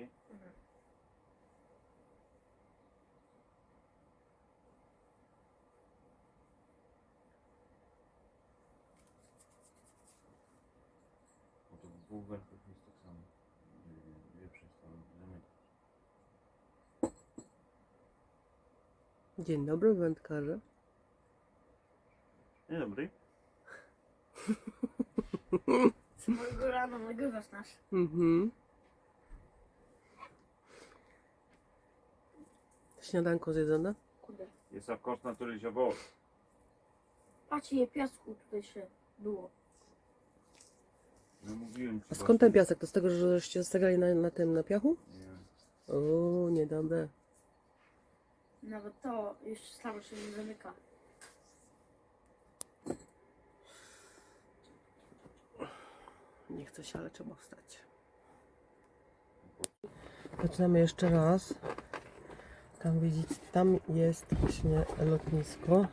nie? Bo to w dwóch jest tak samo. Dwie- Dwie przestały zamykać. Dzień dobry, wędkarze. Dzień dobry. Z mojego nagrywasz nasz. Mhm. Śniadanko zjedzone? Kurde. Jest to koszt natury zioło. Patrzcie, je piasku tutaj się było. No mówiłem ci A skąd właśnie. ten piasek? To z tego, że żeście zostawiali na, na tym, na piachu? Nie. O, niedobre. Nawet to jeszcze słabo się nie zamyka. Nie chcę się, ale trzeba wstać. Zaczynamy jeszcze raz. Tam widzicie, tam jest właśnie lotnisko.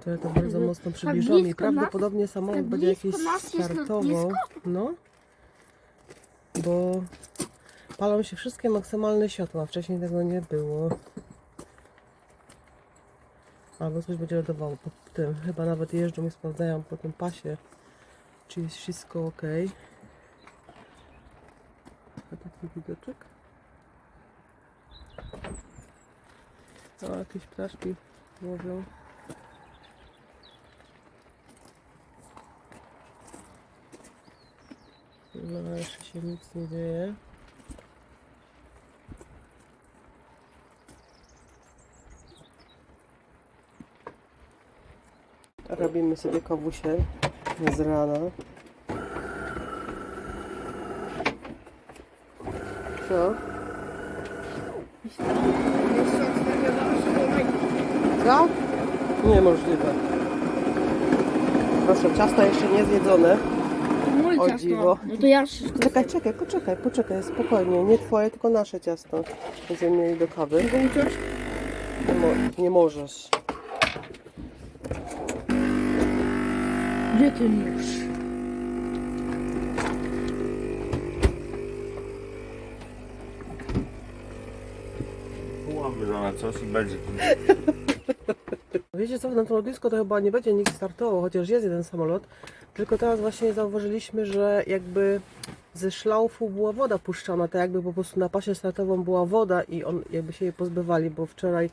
Które to bardzo Mhm. mocno przybliżam i blisko nas- prawdopodobnie samolot tak będzie blisko jakiś nas jest startował. No. Bo palą się wszystkie maksymalne światła. Wcześniej tego nie było. Albo coś będzie ładowało po tym. Chyba nawet jeżdżą i sprawdzają po tym pasie, czy jest wszystko ok. A taki widoczek. Ptaszki łowią. No, jeszcze się nic nie dzieje. Robimy sobie kawusie z rana. Co? Jeszcze jak nagrywamy się do wejścia. Co? Niemożliwe. Proszę, ciasto jeszcze nie zjedzone. Mój O ciasto. dziwo. No to ja wszystko Czekaj, czekaj, poczekaj, poczekaj, spokojnie. Nie twoje, tylko nasze ciasto. Będziemy mieli do kawy. Mogę uciąć? Nie, mo- nie możesz. Gdzie ty nóż? Połamy na coś i będzie. Wiecie co, na to lotnisko to chyba nie będzie nikt startował, chociaż jest jeden samolot. Tylko teraz właśnie zauważyliśmy, że jakby ze szlaufu była woda puszczana, tak jakby po prostu na pasie startowym była woda i on jakby się jej pozbywali, bo wczoraj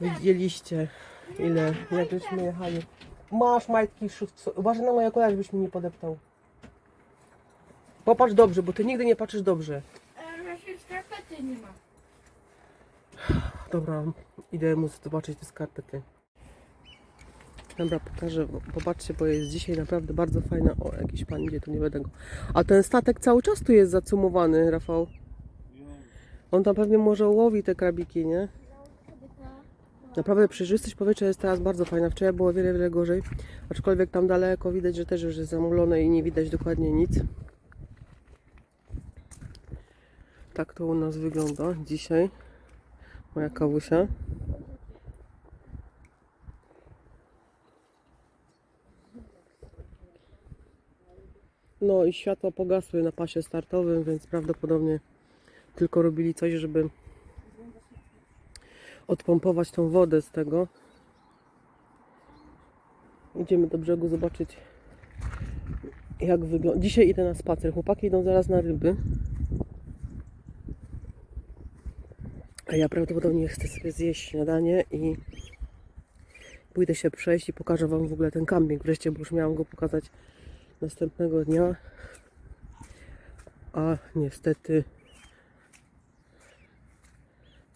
widzieliście ile, jak żeśmy jechali. Masz majtki, szuf- uważaj na moje kolana, żebyś mi nie podeptał. Popatrz dobrze, bo ty nigdy nie patrzysz dobrze. Się skarpety nie ma. Dobra, idę mu zobaczyć te skarpety. Dobra, pokażę, popatrzcie, bo jest dzisiaj naprawdę bardzo fajna. O, jakiś pan idzie, tu nie będę go. A ten statek cały czas tu jest zacumowany, Rafał. On tam pewnie może łowi te krabiki, nie? Naprawdę przejrzystość powietrza jest teraz bardzo fajna. Wczoraj było wiele, wiele gorzej. Aczkolwiek tam daleko widać, że też już jest zamulone i nie widać dokładnie nic. Tak to u nas wygląda dzisiaj. Moja kawusia. No i światła pogasły na pasie startowym, więc prawdopodobnie tylko robili coś, żeby odpompować tą wodę z tego. Idziemy do brzegu zobaczyć jak wygląda. Dzisiaj idę na spacer. Chłopaki idą zaraz na ryby. A ja prawdopodobnie chcę sobie zjeść śniadanie i pójdę się przejść i pokażę Wam w ogóle ten camping wreszcie, bo już miałam go pokazać następnego dnia. A niestety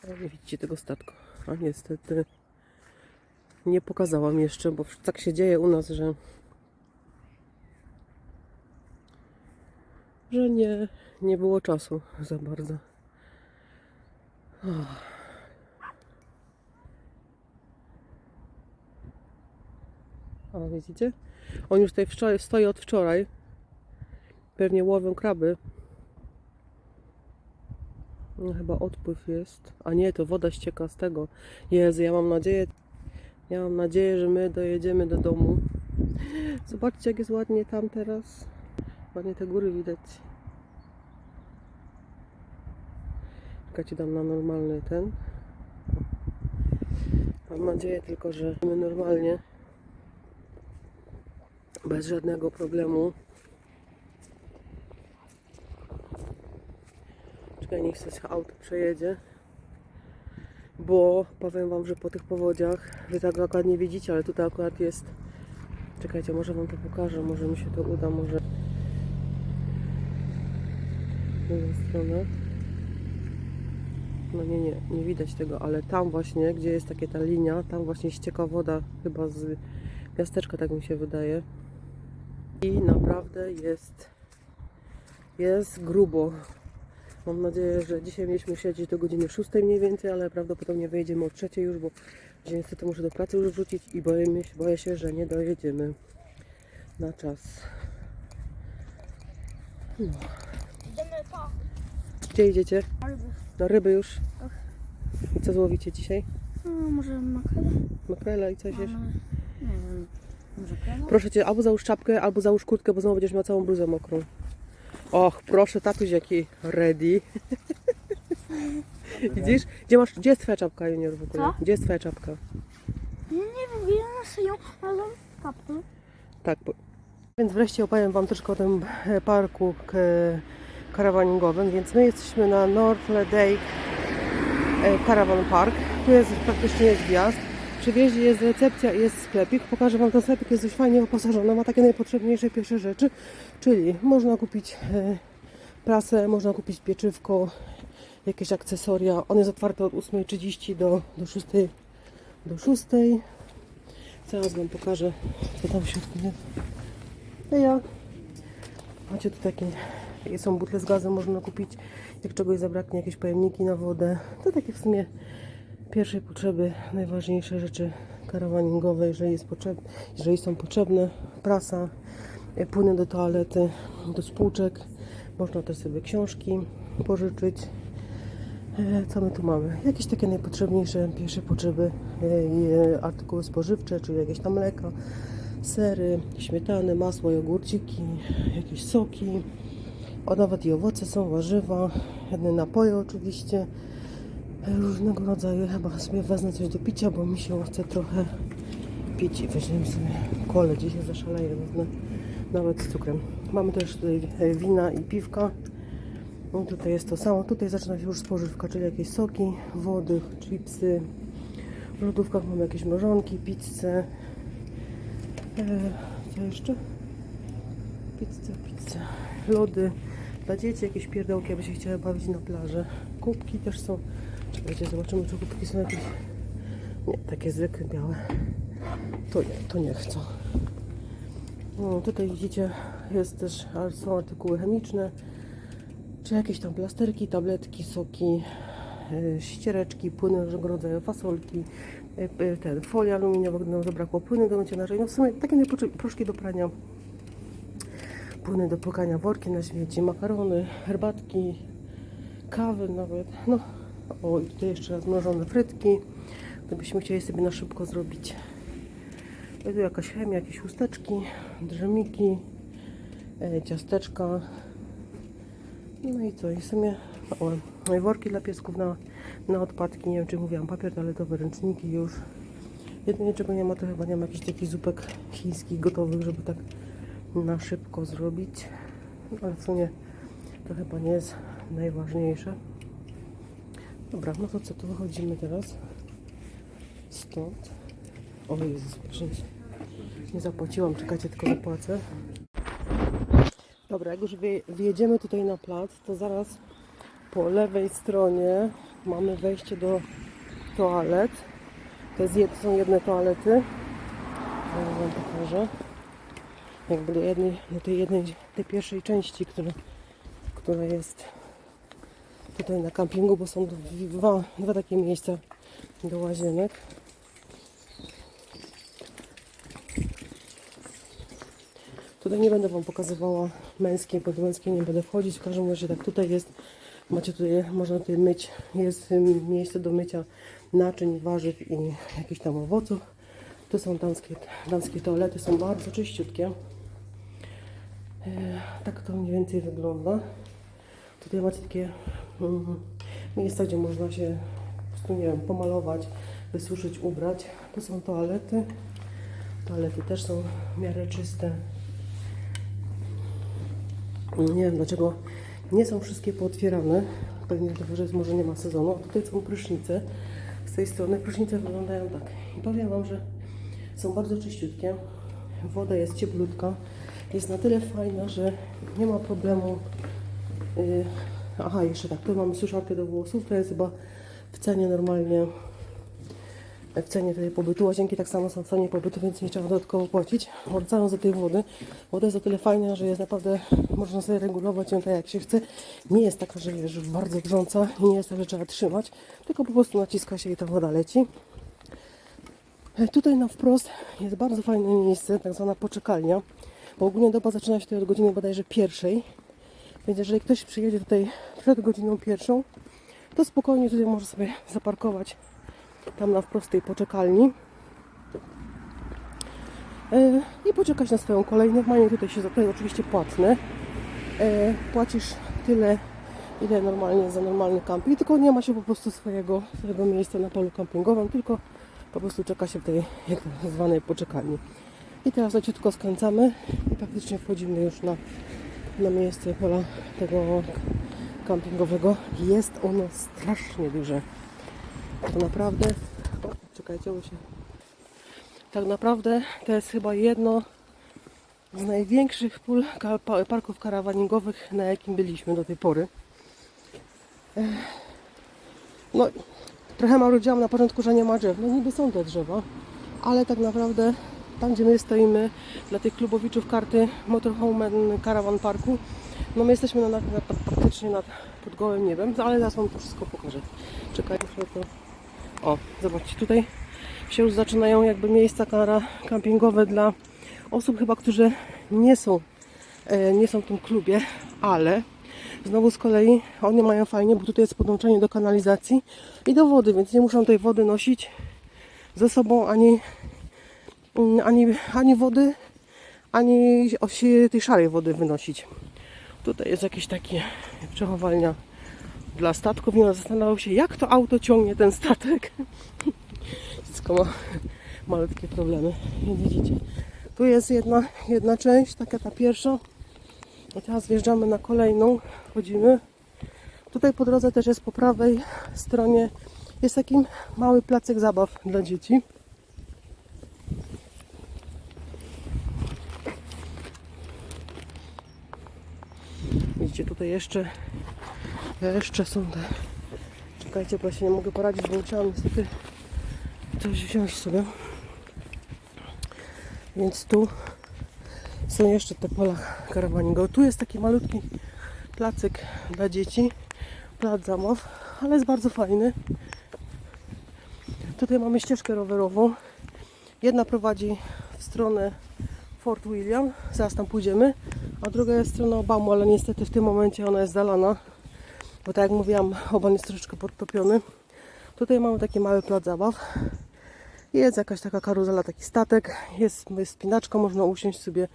nie widzicie tego statku. A niestety nie pokazałam jeszcze, bo tak się dzieje u nas, że że nie, nie było czasu za bardzo. O, widzicie? On już tutaj wczoraj, stoi od wczoraj. Pewnie łowią kraby. No, chyba odpływ jest. A nie, to woda ścieka z tego. Jezu, ja mam nadzieję, ja mam nadzieję, że my dojedziemy do domu. Zobaczcie, jak jest ładnie tam teraz. Ładnie te góry widać. Czekajcie, dam na normalny ten. Mam nadzieję tylko, że my normalnie, bez żadnego problemu. Czekaj, niech się auto przejedzie. Bo powiem Wam, że po tych powodziach, Wy tak akurat nie widzicie, ale tutaj akurat jest. Czekajcie, może Wam to pokażę, może mi się to uda, może. W drugą stronę. No nie, nie, nie widać tego, ale tam właśnie, gdzie jest takie ta linia, tam właśnie ścieka woda chyba z miasteczka, tak mi się wydaje. I naprawdę jest, jest grubo. Mam nadzieję, że dzisiaj mieliśmy siedzieć do godziny 6 mniej więcej, ale prawdopodobnie wyjedziemy o 3 już, bo dzisiaj niestety muszę do pracy już wrócić i boję, mnie, boję się, że nie dojedziemy na czas. Idziemy po Gdzie idziecie? ryby. Na ryby już? I co złowicie dzisiaj? No, może makrele? Makrela i coś jeszcze? Nie wiem? Proszę cię, albo załóż czapkę, albo załóż kurtkę, bo znowu będziesz miał całą bluzę mokrą. Och, proszę, tatuś jaki ready. Widzisz? Gdzie masz, gdzie jest twoja czapka, Junior, w ogóle? Co? Gdzie jest twoja czapka? Nie, nie wiem, ile nas ją, ale kapkę. Tak. bo- Więc wreszcie opowiem Wam troszkę o tym parku k- karawaningowym. Więc my jesteśmy na North Lake e, Caravan Park. Tu jest praktycznie jest wjazd. Przy wjeździe jest recepcja i jest sklepik. Pokażę Wam ten sklepik, jest dość fajnie wyposażony. Ma takie najpotrzebniejsze pierwsze rzeczy. Czyli można kupić e, prasę, można kupić pieczywko, jakieś akcesoria. On jest otwarty od 8.30 do, do 6. Do 6. Zaraz Wam pokażę, co tam w środku jest. Ja. Macie tu takie są butle z gazem, można kupić, jak czegoś zabraknie, jakieś pojemniki na wodę. To takie w sumie pierwszej potrzeby, najważniejsze rzeczy karawaningowe, jeżeli, jest potrzeb, jeżeli są potrzebne. Prasa, e, płyny do toalety, do spółczek. Można też sobie książki pożyczyć. E, Co my tu mamy? Jakieś takie najpotrzebniejsze pierwsze potrzeby, e, artykuły spożywcze, czyli jakieś tam mleka, sery, śmietany, masło, jogurciki, jakieś soki, o nawet i owoce są, warzywa, jedne napoje oczywiście, różnego rodzaju. Chyba sobie wezmę coś do picia, bo mi się chce trochę pić i weźmiemy sobie kole. Dzisiaj zaszaleję, wezmę nawet z cukrem. Mamy też tutaj e, wina i piwka. No tutaj jest to samo. Tutaj zaczyna się już spożywka, czyli jakieś soki, wody, chipsy. W lodówkach mamy jakieś mrożonki, pizzę. E, co jeszcze? Pizzę, pizzę. Lody. Dla dzieci jakieś pierdołki, aby się chciały bawić na plaży. Kubki też są. Czekajcie, zobaczymy, czy kubki są jakieś... Nie, takie zwykłe, białe. To nie, to nie chcą. No, tutaj widzicie, jest też, są artykuły chemiczne czy jakieś tam plasterki, tabletki, soki, e, ściereczki, płyny różnego rodzaju, fasolki, e, ten, folia aluminiowa, nam zabrakło, płyny do mycia naczyń, no w sumie takie proszki do prania, płyny do płukania, worki na śmieci, makarony, herbatki, kawy nawet, no, o i tutaj jeszcze raz mrożone frytki, gdybyśmy chcieli sobie na szybko zrobić. Tu jakaś chemia, jakieś chusteczki, drzemiki, e, ciasteczka, no i co, i w sumie o, no i worki dla piesków na, na odpadki, nie wiem czy mówiłam papier toaletowy, ręczniki już. Jedynie czego nie ma to chyba nie ma jakichś takich zupek chińskich gotowych, żeby tak na szybko zrobić. No, ale w sumie to chyba nie jest najważniejsze. Dobra, no to co, to wychodzimy teraz stąd. O Jezus, proszę, nie zapłaciłam, czekajcie, tylko zapłacę. Dobra, jak już wyje- wyjedziemy tutaj na plac, to zaraz po lewej stronie mamy wejście do toalet. To, jest, to są jedne toalety. Zaraz Wam pokażę. Jakby jednej, do tej jednej, tej pierwszej części, która, która jest tutaj na kampingu, bo są dwa, dwa takie miejsca do łazienek. Tutaj nie będę Wam pokazywała męskiej, bo do męskiej nie będę wchodzić. W każdym razie tak tutaj jest. Macie tutaj, można tutaj myć, jest ym, miejsce do mycia naczyń, warzyw i jakichś tam owoców. Tu są damskie, damskie toalety, są bardzo czyściutkie. E, tak to mniej więcej wygląda. Tutaj macie takie Miejsca, gdzie można się po prostu, nie wiem, pomalować, wysuszyć, ubrać. Tu są toalety. Toalety też są w miarę czyste. Nie wiem dlaczego nie są wszystkie pootwierane. Pewnie dlatego, że może nie ma sezonu. A tutaj są prysznice. Z tej strony prysznice wyglądają tak. I powiem Wam, że są bardzo czyściutkie. Woda jest cieplutka. Jest na tyle fajna, że nie ma problemu. Yy, aha, jeszcze tak, tu mamy suszarkę do włosów. To jest chyba w cenie normalnie w cenie tej pobytu. Łazienki tak samo są w cenie pobytu, więc nie trzeba dodatkowo płacić. Wracając do tej wody, woda jest o tyle fajna, że jest naprawdę, można sobie regulować ją tak jak się chce. Nie jest taka, że wiesz, bardzo grząca nie jest tak, że trzeba trzymać, tylko po prostu naciska się i ta woda leci. E, Tutaj na wprost jest bardzo fajne miejsce, tak zwana poczekalnia, bo ogólnie doba zaczyna się tutaj od godziny bodajże pierwszej, więc jeżeli ktoś przyjedzie tutaj przed godziną pierwszą, to spokojnie tutaj może sobie zaparkować tam na wprost tej poczekalni E, i poczekać na swoją kolej. Normalnie tutaj się to jest oczywiście płatne. E, Płacisz tyle, ile normalnie za normalny camping, tylko nie ma się po prostu swojego, swojego miejsca na polu kampingowym, tylko po prostu czeka się w tej jak zwanej poczekalni. I teraz leciutko skręcamy i praktycznie wchodzimy już na, na miejsce pola tego kampingowego. Jest ono strasznie duże. To naprawdę. Czekajcie, bo się. Tak naprawdę to jest chyba jedno z największych pól parków karawaningowych, na jakim byliśmy do tej pory. No, trochę marudziłam na początku, że nie ma drzew. No niby są te drzewa, ale tak naprawdę tam, gdzie my stoimy, dla tych klubowiczów karty Motorhome Caravan Parku, no my jesteśmy na, na, praktycznie nad, pod gołym niebem, ale zaraz Wam to wszystko pokażę. Czekajcie, że to... O, zobaczcie, tutaj się już zaczynają jakby miejsca kampingowe dla osób chyba, którzy nie są, e, nie są w tym klubie, ale znowu z kolei oni mają fajnie, bo tutaj jest podłączenie do kanalizacji i do wody, więc nie muszą tej wody nosić ze sobą ani, ani, ani wody, ani tej szarej wody wynosić. Tutaj jest jakieś takie przechowalnia dla statków on zastanawiał się, jak to auto ciągnie ten statek. Wszystko ma malutkie problemy. Widzicie, tu jest jedna, jedna część, taka ta pierwsza. I teraz wjeżdżamy na kolejną, wchodzimy. Tutaj po drodze też jest po prawej stronie jest taki mały placek zabaw dla dzieci. Widzicie, tutaj jeszcze jeszcze są te. Czekajcie, bo ja się nie mogę poradzić, bo musiałam niestety coś wziąć sobie. Więc tu są jeszcze te pola karawaningowe. Tu jest taki malutki placyk dla dzieci, plac zabaw, ale jest bardzo fajny. Tutaj mamy ścieżkę rowerową. Jedna prowadzi w stronę Fort William, zaraz tam pójdziemy, a druga jest w stronę Obamu, ale niestety w tym momencie ona jest zalana, bo tak jak mówiłam, Oban jest troszeczkę podtopiony. Tutaj mamy taki mały plac zabaw. Jest jakaś taka karuzela, taki statek, jest, jest spinaczka, można usiąść sobie,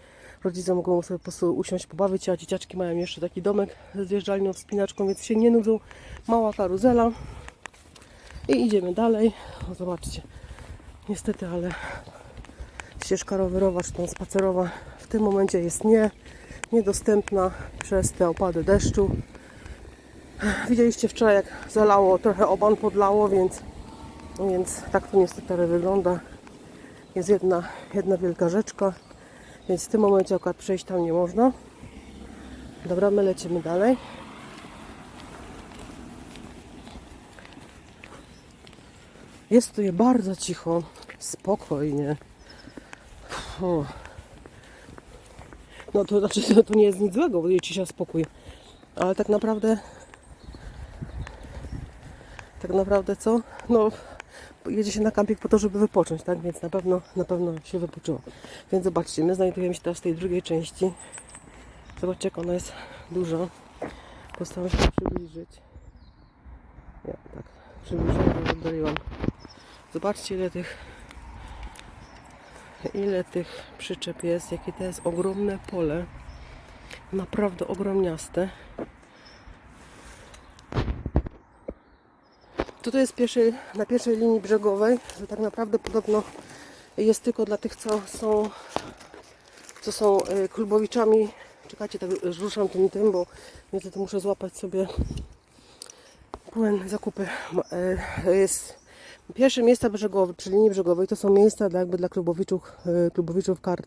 rodzice mogą sobie po prostu usiąść, pobawić się, a dzieciaczki mają jeszcze taki domek ze zjeżdżalnią, wspinaczką, więc się nie nudzą. Mała karuzela. I idziemy dalej. O, zobaczcie. Niestety, ale ścieżka rowerowa czy tam spacerowa w tym momencie jest nie, niedostępna przez te opady deszczu. Widzieliście wczoraj jak zalało, trochę oban podlało, więc, więc tak to niestety wygląda. Jest jedna, jedna wielka rzeczka, więc w tym momencie akurat przejść tam nie można. Dobra, my lecimy dalej. Jest tu je bardzo cicho, spokojnie. O. No to znaczy, to nie jest nic złego, bo jest cisza, spokój. Ale tak naprawdę, tak naprawdę co? No, jedzie się na kamping po to, żeby wypocząć, tak? Więc na pewno, na pewno się wypoczyło. Więc zobaczcie, my znajdujemy się teraz w tej drugiej części. Zobaczcie, jak ona jest duża. Postaram się przybliżyć. Ja tak przybliżyłam, oddaliłam. Zobaczcie, ile tych ile tych przyczep jest, jakie to jest ogromne pole. Naprawdę ogromniaste. Tutaj jest na pierwszej linii brzegowej, że tak naprawdę podobno jest tylko dla tych, co są, co są y, klubowiczami. Czekajcie, tak ruszam tym tym, bo niestety muszę złapać sobie płyn zakupy. Ma- y, Jest pierwsze miejsca brzegowe, przy linii brzegowej to są miejsca dla, jakby dla klubowiczów, y, klubowiczów, kar,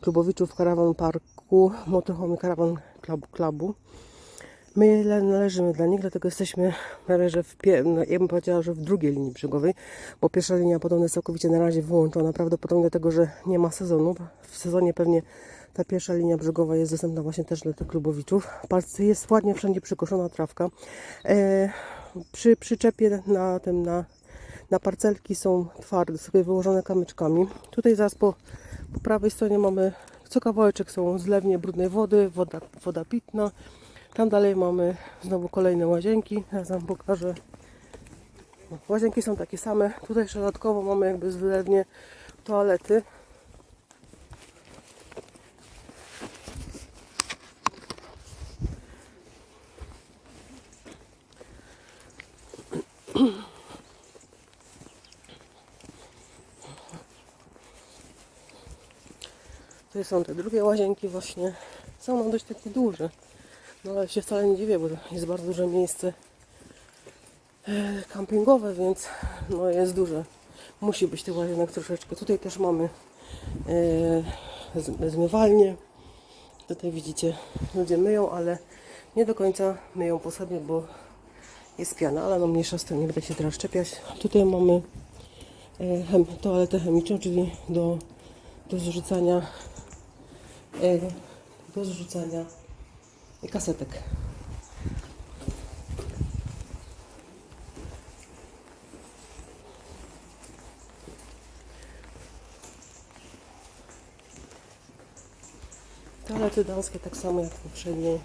klubowiczów Caravan Parku, Motorhome Caravan Club, Clubu. My le- należymy dla nich, dlatego jesteśmy prawie, że w, no, ja bym powiedziała, że w drugiej linii brzegowej, bo pierwsza linia podobno jest całkowicie na razie wyłączona, prawdopodobnie dlatego, że nie ma sezonu. W sezonie pewnie ta pierwsza linia brzegowa jest dostępna właśnie też dla tych klubowiczów. Patrzcie, jest ładnie wszędzie przykoszona trawka. E, przy przyczepie na tym, na, na parcelki są twarde, sobie wyłożone kamyczkami. Tutaj zaraz po, po prawej stronie mamy co kawałeczek są zlewnie brudnej wody, woda, woda pitna. Tam dalej mamy znowu kolejne łazienki. Teraz Wam pokażę. Łazienki są takie same. Tutaj jeszcze dodatkowo mamy jakby zlewnie toalety. Tutaj są te drugie łazienki właśnie. Są one dość takie duże. No ale się wcale nie dziwię, bo jest bardzo duże miejsce e, kampingowe, więc no jest duże. Musi być tych łazienek troszeczkę. Tutaj też mamy e, zmywalnię. Tutaj widzicie, ludzie myją, ale nie do końca myją po sobie, bo jest piana, ale no mniejsza z tym, nie będę się teraz czepiać. Tutaj mamy e, toaletę chemiczną, czyli do, do zrzucania do zrzucania kasetek. Toalety damskie tak samo jak poprzednie.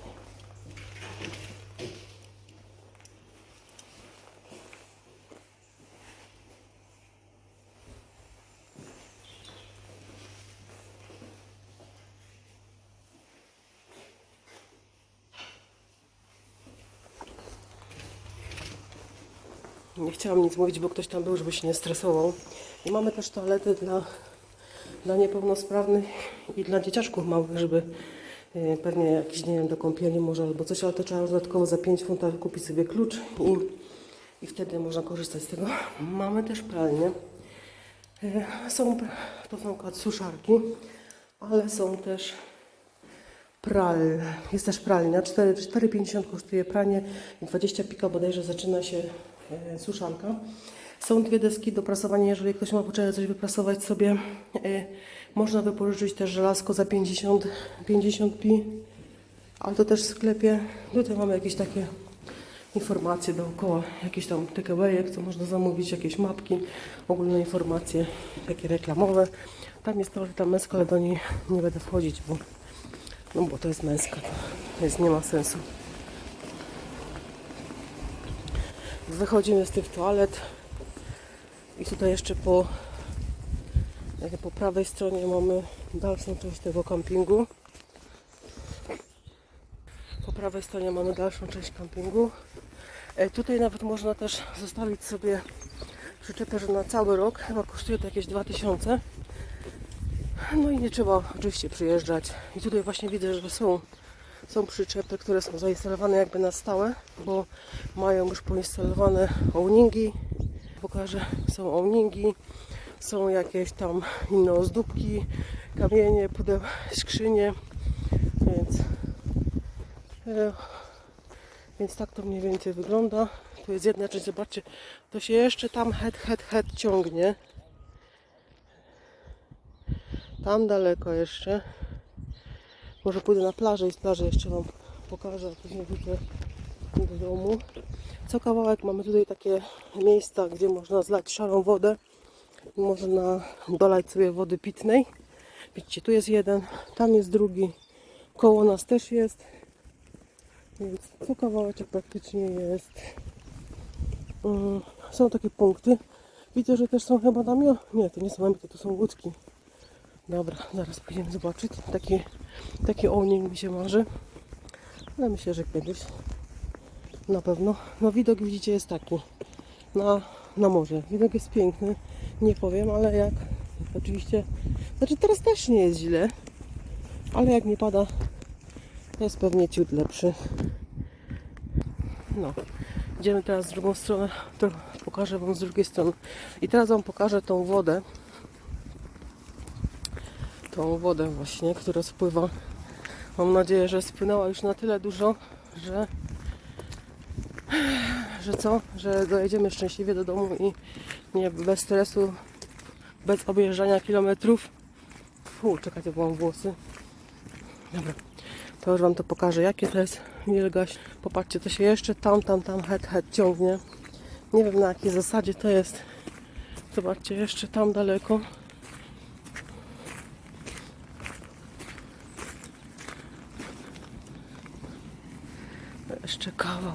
Nie chciałam nic mówić, bo ktoś tam był, żeby się nie stresował. I mamy też toalety dla, dla niepełnosprawnych i dla dzieciaczków małych, żeby e, pewnie jakiś, nie wiem, do kąpieli może albo coś, ale to trzeba dodatkowo za 5 funtów kupić sobie klucz i, i wtedy można korzystać z tego. Mamy też pralnię. E, Są, to są suszarki, ale są też pral. Jest też pralnia. 4 4,50 kosztuje pranie i 20 pika bodajże zaczyna się e, suszarka. Są dwie deski do prasowania, jeżeli ktoś ma potrzebę coś wyprasować sobie. E, można wypożyczyć też żelazko za 50, 50 pi, ale to też w sklepie. Tutaj mamy jakieś takie informacje dookoła, jakieś tam takeaway, co można zamówić, jakieś mapki, ogólne informacje takie reklamowe. Tam jest toaleta męska, ale do niej nie będę wchodzić, bo no bo to jest męska, jest, nie ma sensu. Wychodzimy z tych toalet i tutaj jeszcze po, po prawej stronie mamy dalszą część tego kampingu. Po prawej stronie mamy dalszą część kampingu. E, tutaj nawet można też zostawić sobie przyczepę, że na cały rok, chyba kosztuje to jakieś 2000. No i nie trzeba oczywiście przyjeżdżać. I tutaj właśnie widzę, że są, są przyczepy, które są zainstalowane jakby na stałe, bo mają już poinstalowane owningi. Pokażę, są owningi, są jakieś tam inne ozdóbki, kamienie, pudeł, skrzynie, więc, e, więc tak to mniej więcej wygląda. Tu jest jedna część, zobaczcie, to się jeszcze tam head, head, head ciągnie. Tam daleko jeszcze. Może pójdę na plażę i z plaży jeszcze Wam pokażę, a później wrócę do domu. Co kawałek mamy tutaj takie miejsca, gdzie można zlać szarą wodę. Można dolać sobie wody pitnej. Widzicie, tu jest jeden, tam jest drugi. Koło nas też jest. Więc co kawałeczek praktycznie jest. Mm, Są takie punkty. Widzę, że też są chyba namio... Nie, to nie są namioty, to są łódki. Dobra, zaraz pójdziemy zobaczyć. Taki, taki owning mi się marzy. Ale myślę, że kiedyś. Na pewno. No widok widzicie jest taki. na, na morze. Widok jest piękny, nie powiem, ale jak oczywiście, znaczy teraz też nie jest źle, ale jak nie pada, to jest pewnie ciut lepszy. No, idziemy teraz z drugą stronę, to pokażę Wam z drugiej strony. I teraz Wam pokażę tą wodę, tą wodę właśnie, która spływa. Mam nadzieję, że spłynęła już na tyle dużo, że że co? Że dojedziemy szczęśliwie do domu i nie bez stresu, bez objeżdżania kilometrów. Fu, czekajcie, bo mam włosy. Dobra, to już Wam to pokażę, jakie to jest wielgaś. Popatrzcie, to się jeszcze tam, tam, tam, het, het ciągnie. Nie wiem na jakiej zasadzie to jest. Zobaczcie, jeszcze tam daleko. Jeszcze kawał.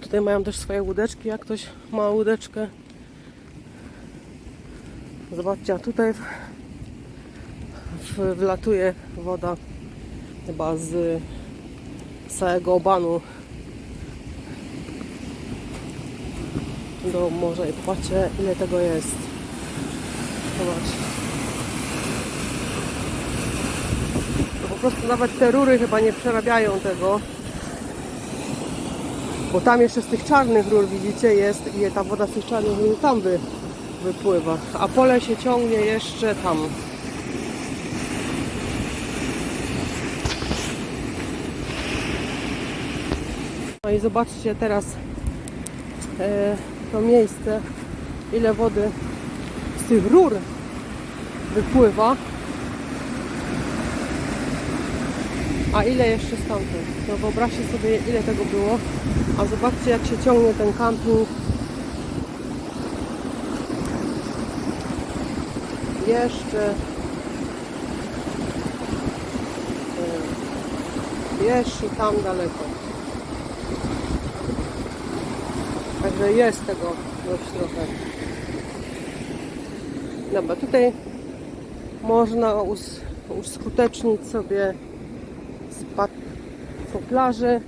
Tutaj mają też swoje łódeczki, jak ktoś ma łódeczkę. Zobaczcie, a tutaj wlatuje woda chyba z całego obanu do morza i popatrzcie ile tego jest. Zobaczcie. To po prostu nawet te rury chyba nie przerabiają tego. Bo tam jeszcze z tych czarnych rur widzicie jest i ta woda z tych czarnych rur tam wy, wypływa. A pole się ciągnie jeszcze tam. No i zobaczcie teraz e, to miejsce, ile wody z tych rur wypływa. A ile jeszcze stamtąd? No wyobraźcie sobie ile tego było. A zobaczcie jak się ciągnie ten camping. Jeszcze. Jeszcze tam daleko. Także jest tego dość trochę. Dobra, tutaj można us- uskutecznić sobie spad po plaży.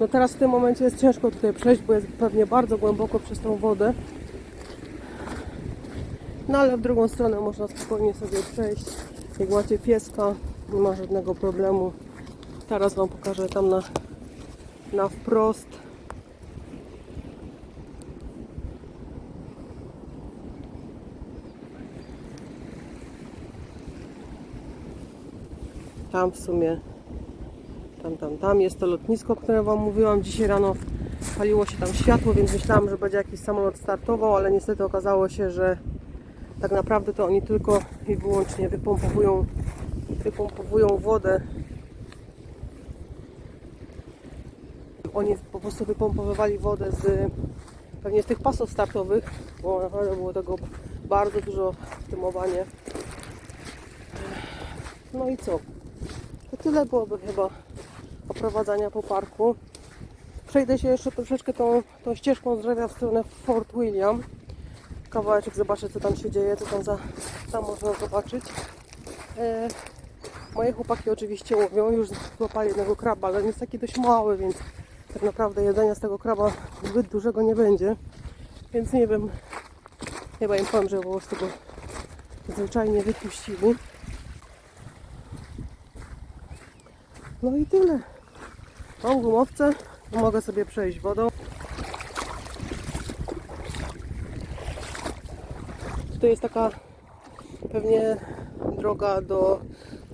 No teraz w tym momencie jest ciężko tutaj przejść, bo jest pewnie bardzo głęboko przez tą wodę. No ale w drugą stronę można spokojnie sobie przejść. Jak macie pieska, nie ma żadnego problemu. Teraz Wam pokażę tam na, na wprost. Tam w sumie tam, tam, tam jest to lotnisko, o którym Wam mówiłam. Dzisiaj rano paliło się tam światło, więc myślałam, że będzie jakiś samolot startował, ale niestety okazało się, że tak naprawdę to oni tylko i wyłącznie wypompowują, wypompowują wodę. Oni po prostu wypompowywali wodę z pewnie z tych pasów startowych, bo naprawdę było tego bardzo dużo w tym owanie. No i co? To tyle byłoby chyba oprowadzania po parku. Przejdę się jeszcze troszeczkę tą, tą ścieżką z drzewa w stronę Fort William. Kawałeczek zobaczę co tam się dzieje, co tam, za, tam można zobaczyć. E, moje chłopaki oczywiście łowią, już złapali jednego kraba, ale on jest taki dość mały, więc tak naprawdę jedzenia z tego kraba zbyt dużego nie będzie. Więc nie wiem, chyba im powiem, że po prostu go zwyczajnie wypuścili. No i tyle. Mam gumowce, mogę sobie przejść wodą. Tutaj jest taka pewnie droga do,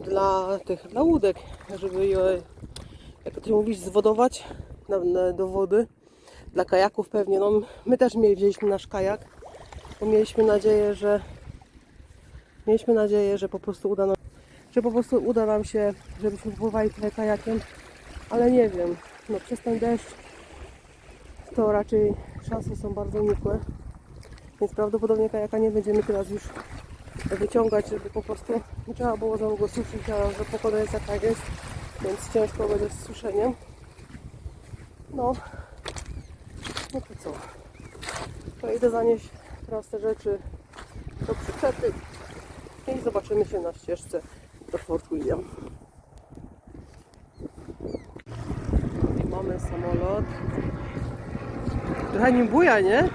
dla tych dla łódek, żeby je, jak to mówić, zwodować na, na, do wody. Dla kajaków pewnie. No, my też mieli, wzięliśmy nasz kajak, bo mieliśmy nadzieję, że mieliśmy nadzieję, że po prostu uda nam że po prostu uda nam się, żebyśmy pływali trochę kajakiem, ale nie wiem, no przez ten deszcz to raczej szanse są bardzo nikłe, więc prawdopodobnie kajaka nie będziemy teraz już wyciągać, żeby po prostu nie trzeba było znowu go suszyć, a że pogoda jest jaka jest, więc ciężko będzie z suszeniem. No, no to co? To idę zanieść teraz te rzeczy do przyczepy i zobaczymy się na ścieżce do Fort William. I mamy samolot. Trochę nim buja, nie?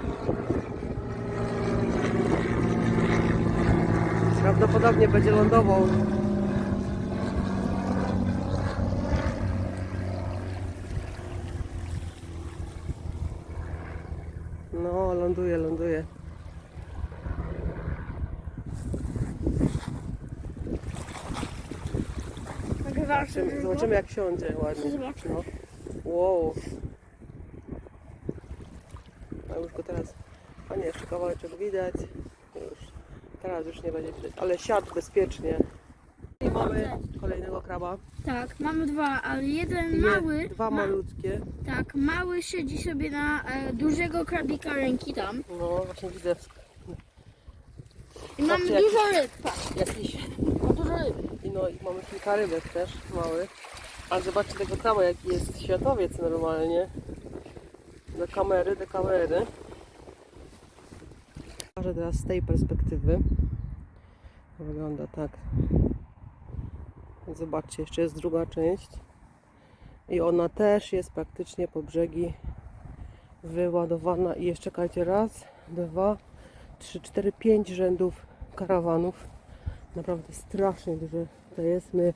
Prawdopodobnie będzie lądował. No, ląduje, ląduje. Nagrywasz Zobaczymy, zobaczymy jak siądzie ładnie. Zobaczmy. No. Wow. A już go teraz. A nie, jeszcze kawałeczek widać. Już. Teraz już nie będzie widać. Ale siadł bezpiecznie. I mamy kolejnego kraba. Tak, mamy dwa, ale jeden Je- mały. Dwa ma- malutkie. Tak, mały siedzi sobie na e, dużego krabika ręki tam. No właśnie widzę I Patrzcie, jakiś- dużo ryb. Patrz, jakiś. dużo ryb. I no i mamy kilka rybek też małych. Ale zobaczcie tego kraba jaki jest światowiec normalnie. Do kamery, do kamery. Pokażę teraz z tej perspektywy. Wygląda tak. Zobaczcie, jeszcze jest druga część. I ona też jest praktycznie po brzegi wyładowana. I jeszcze czekajcie, raz, dwa, trzy, cztery, pięć rzędów karawanów. Naprawdę strasznie duże to jest. My,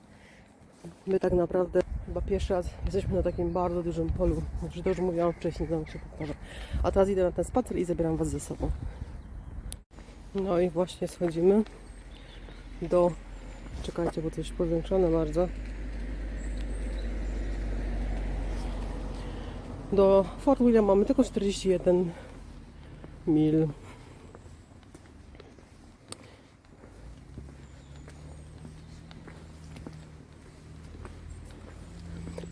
my tak naprawdę chyba pierwszy raz jesteśmy na takim bardzo dużym polu. Znaczy to już mówiłam wcześniej, się powtarzam. A teraz idę na ten spacer i zabieram Was ze sobą. No i właśnie schodzimy do... Czekajcie, bo jest powiększone bardzo. Do Fort William mamy tylko 41 mil.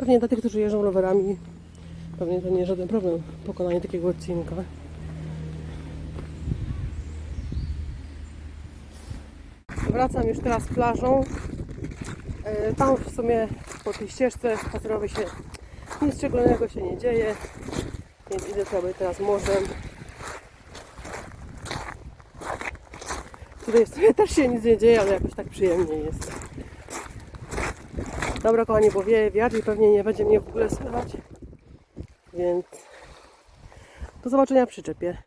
Pewnie dla tych, którzy jeżdżą rowerami, pewnie to nie jest żaden problem pokonanie takiego odcinka. Wracam już teraz plażą. E, Tam w sumie po tej ścieżce spacerowej się nic szczególnego się nie dzieje, więc idę sobie teraz morzem. Tutaj w sumie też się nic nie dzieje, ale jakoś tak przyjemnie jest. Dobra kochani, bo wieje wiatr i pewnie nie będzie mnie w ogóle słychać. Więc do zobaczenia w przyczepie.